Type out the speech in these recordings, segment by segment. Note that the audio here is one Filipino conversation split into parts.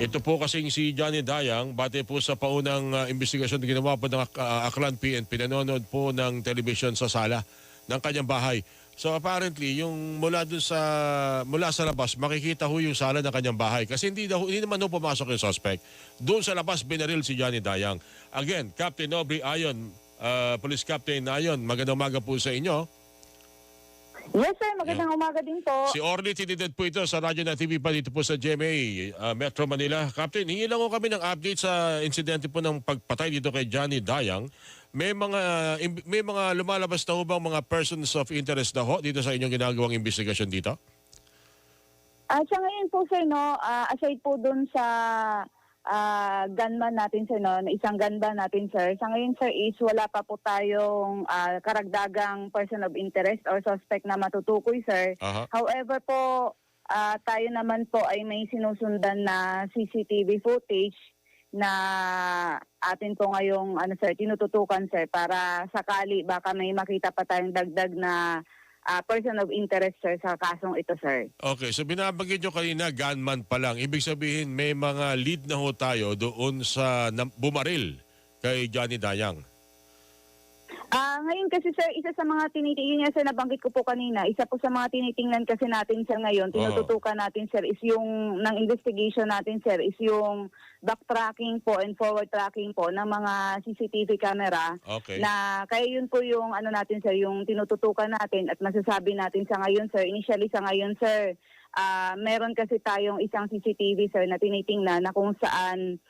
Ito po kasing si Johnny Dayang, bate po sa paunang uh, investigasyon na ginawa po ng uh, Aklan PNP, pinanonood po ng television sa sala ng kanyang bahay. So apparently, yung mula dun sa mula sa labas, makikita ho yung sala ng kanyang bahay. Kasi hindi, daw, hindi naman ho pumasok yung suspect. Doon sa labas, binaril si Johnny Dayang. Again, Captain Aubrey Ayon, uh, Police Captain Ayon, magandang umaga po sa inyo. Yes sir, magandang umaga din po. Si Orly Tinidad po ito sa Radyo na TV pa dito po sa GMA uh, Metro Manila. Captain, hingi lang kami ng update sa insidente po ng pagpatay dito kay Johnny Dayang. May mga im- may mga lumalabas na bang mga persons of interest na ho dito sa inyong ginagawang investigasyon dito? At sa ngayon po sir, no, ah, aside po dun sa ah, gunman natin sir, no, isang gunman natin sir, sa ngayon sir is wala pa po tayong ah, karagdagang person of interest or suspect na matutukoy sir. Aha. However po, ah, tayo naman po ay may sinusundan na CCTV footage na atin po ngayong ano sir, tinututukan sir para sakali baka may makita pa tayong dagdag na ah, person of interest sir sa kasong ito sir. Okay, so binabanggit nyo kanina, gunman pa lang. Ibig sabihin, may mga lead na ho tayo doon sa bumaril kay Johnny Dayang. Ngayon kasi sir, isa sa mga tinitingnan niya sir nabanggit ko po kanina, isa po sa mga tinitingnan kasi natin sir ngayon, tinututukan natin sir is yung ng investigation natin sir is yung backtracking po and forward tracking po ng mga CCTV camera Okay. na kaya yun po yung ano natin sir, yung tinututukan natin at masasabi natin sa ngayon sir, initially sa ngayon sir, ah meron kasi tayong isang CCTV sir na tinitingnan na kung saan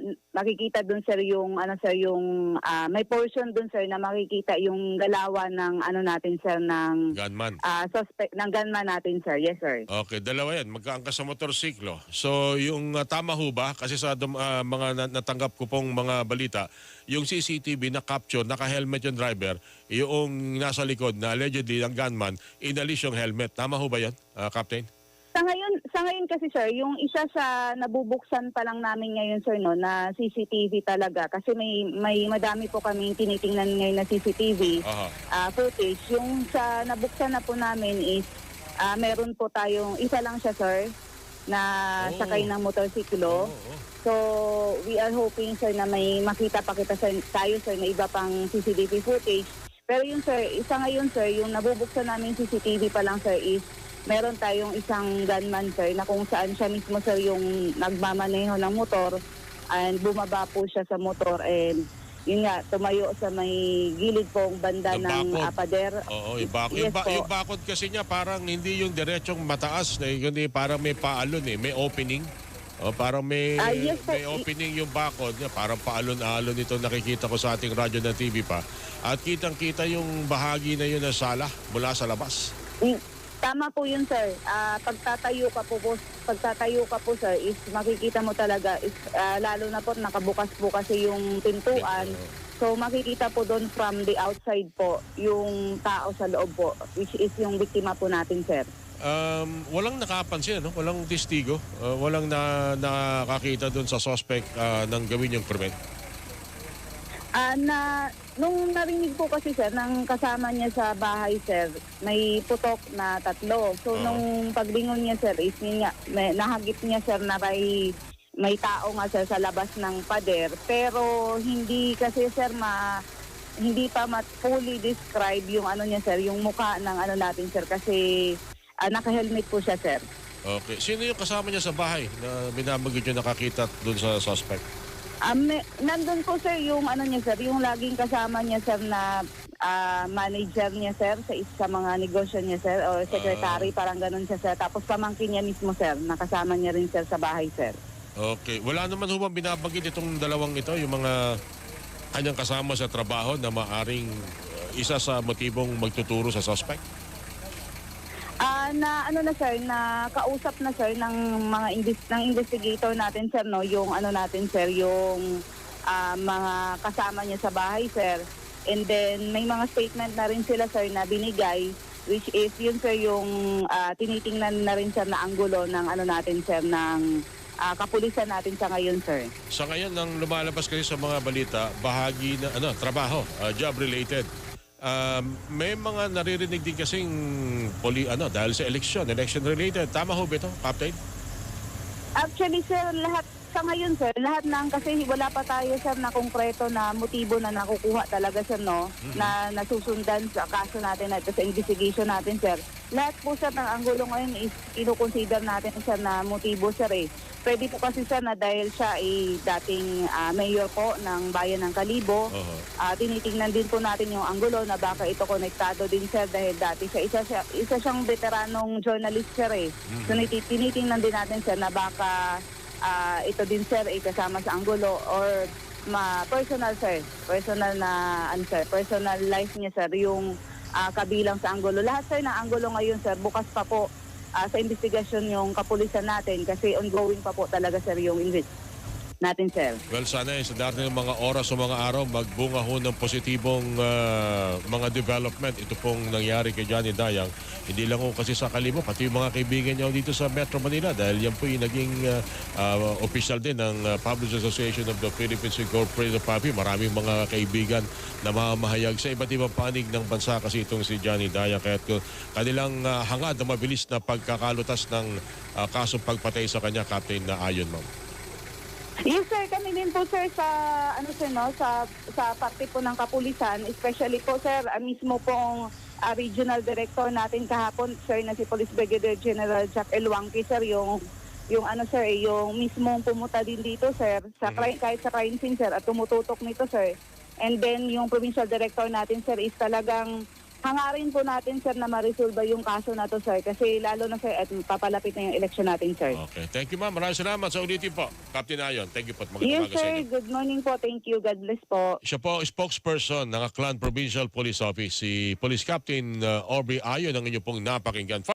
n- makikita dun sir yung ano sir yung ah, may portion dun sir na makikita yung galawan ng ano natin sir ng Gunman. ah, suspect ng gunman natin sir. Yes sir. Okay, dalawa yan. Magkaangkas sa motorsiklo. So, yung uh, tama ho ba? Kasi sa uh, mga na- natanggap ko pong mga balita, yung CCTV na capture, naka-helmet yung driver, yung nasa likod na allegedly ang gunman, inalis yung helmet. Tama ho ba yan, uh, Captain? Sa ngayon, sa ngayon kasi sir, yung isa sa nabubuksan pa lang namin ngayon sir no na CCTV talaga kasi may may madami po kaming tinitingnan ngayon na CCTV Aha. ah, footage. Yung sa nabuksan na po namin is ah, meron po tayong isa lang siya sir na Oh. sakay ng motorsiklo. Oo, oo. So, we are hoping sir na may makita pa kita sir, tayo sir na iba pang CCTV footage. Pero yung sir, isa ngayon sir, yung nabubuksan namin CCTV pa lang sir is meron tayong isang gunman sir na kung saan siya mismo sir yung nagmamaneho ng motor and bumaba po siya sa motor and yun nga, tumayo sa may gilid pong banda Ng ng bakod. ah, pader. Oo, yung, bak- Yes yung, ba- po. yung bakod kasi niya parang hindi yung diretsong mataas, na kundi parang may paalon eh, may opening. O parang may Ah, yes may opening yung bakod niya, parang paalon-alon ito nakikita ko sa ating radyo na TV pa. At kitang-kita yung bahagi na yun ng sala mula sa labas. Mm, Tama po yun, sir. Ah, pagtatayo ka po, po, pagtatayo ka po, sir, is makikita mo talaga, is, ah, lalo na po nakabukas po kasi yung pintuan. So makikita po doon from the outside po, yung tao sa loob po, which is yung biktima po natin, sir. Um, walang nakapansin, no? walang testigo, uh, walang na, nakakita doon sa suspect uh, ng gawin yung krimen. Ah, na, nung narinig po kasi, sir, ng kasama niya sa bahay, sir, may putok na tatlo. So, Oo. nung paglingon niya, sir, is yun nga, may, nahagip niya, sir, na may, may tao nga, sir, sa labas ng pader. Pero, hindi kasi, sir, ma, hindi pa mat fully describe yung ano niya, sir, yung mukha ng ano natin, sir, kasi ah, naka-helmet po siya, sir. Okay. Sino yung kasama niya sa bahay na binabagit yung nakakita doon sa suspect? Um, nandun po sir yung ano niya sir, yung laging kasama niya sir na ah, manager niya sir sa isa sa mga negosyo niya sir or secretary parang ganun siya sir. Tapos pamangkin niya mismo sir, nakasama niya rin sir sa bahay sir. Okay. Wala naman ho bang binabagit itong dalawang ito, yung mga kanyang kasama sa trabaho na maaring uh, isa sa motibong magtuturo sa suspect? Na ano na sir, na kausap na sir ng mga invest ng investigator natin sir no, yung ano natin sir, yung ah, mga kasama niya sa bahay sir. And then may mga statement na rin sila sir na binigay which is yun sir yung ah, tinitingnan na rin sir na anggulo ng ano natin sir ng ah, kapulisan natin sa ngayon sir. Sa ngayon, nang lumalabas kayo sa mga balita, bahagi na ano, trabaho, uh, job related. Um, may mga naririnig din kasing poli, ano, dahil sa election, election related. Tama ho ba ito, Captain? Actually, sir, lahat sa ngayon, sir, lahat ng kasi wala pa tayo, sir, na konkreto na motibo na nakukuha talaga, sir, no? Na nasusundan sa kaso natin at sa investigation natin, sir. Lahat po, sir, ng anggulo ngayon is kinukonsider natin, sir, na motibo, sir, eh. Pwede po kasi, sir, na dahil siya ay dating ah, mayor po ng Bayan ng Kalibo, Oho. Ah, tinitingnan din po natin yung anggulo na baka ito konektado din sir dahil dati siya isa, siya, isa siyang veteranong journalist sir eh. So niti- tinitingnan din natin sir na baka ah, ito din sir ay kasama sa anggulo or ma personal sir, personal na sir, personal life niya sir yung ah, kabilang sa anggulo. Lahat sir na anggulo ngayon sir bukas pa po ah, sa investigasyon yung kapulisan natin kasi ongoing pa po talaga sir yung invest natin sir. Well, sana eh, sa darating ng mga oras o mga araw, magbunga ho ng positibong ah, mga development. Ito pong nangyari kay Johnny Dayang. Hindi lang ho kasi sa Kalibo, pati yung mga kaibigan niya dito sa Metro Manila dahil yan po yung naging ah, ah, official din ng ah, Public Association of the Philippines Incorporated PAPI. Maraming mga kaibigan na mamahayag sa iba't ibang panig ng bansa kasi itong si Johnny Dayang. Kaya kanilang ah, hangad na mabilis na pagkakalutas ng ah, kasong pagpatay sa kanya, Captain na Ayon, ma'am. Yes sir, kami din po sir sa ano sir no sa sa parte po ng kapulisan, especially po sir ah, mismo pong ah, regional director natin kahapon sir na si Police Brigadier General Jack Elwangki sir yung yung ano sir eh, yung mismong pumunta din dito sir sa crime, kahit sa crime scene sir at tumututok nito sir. And then yung provincial director natin sir is talagang hangarin po natin sir na ma-resolve yung kaso na to sir kasi lalo na sir at papalapit na yung election natin sir. Okay. Thank you, ma'am. Maraming salamat sa ulitin po. Captain Ayon, thank you po. at Magandang Yes sir, inyo. good morning po. Thank you. God bless po. Siya po, spokesperson ng Aklan Provincial Police Office, si Police Captain uh, Aubrey Ayon ang inyo pong napakinggan.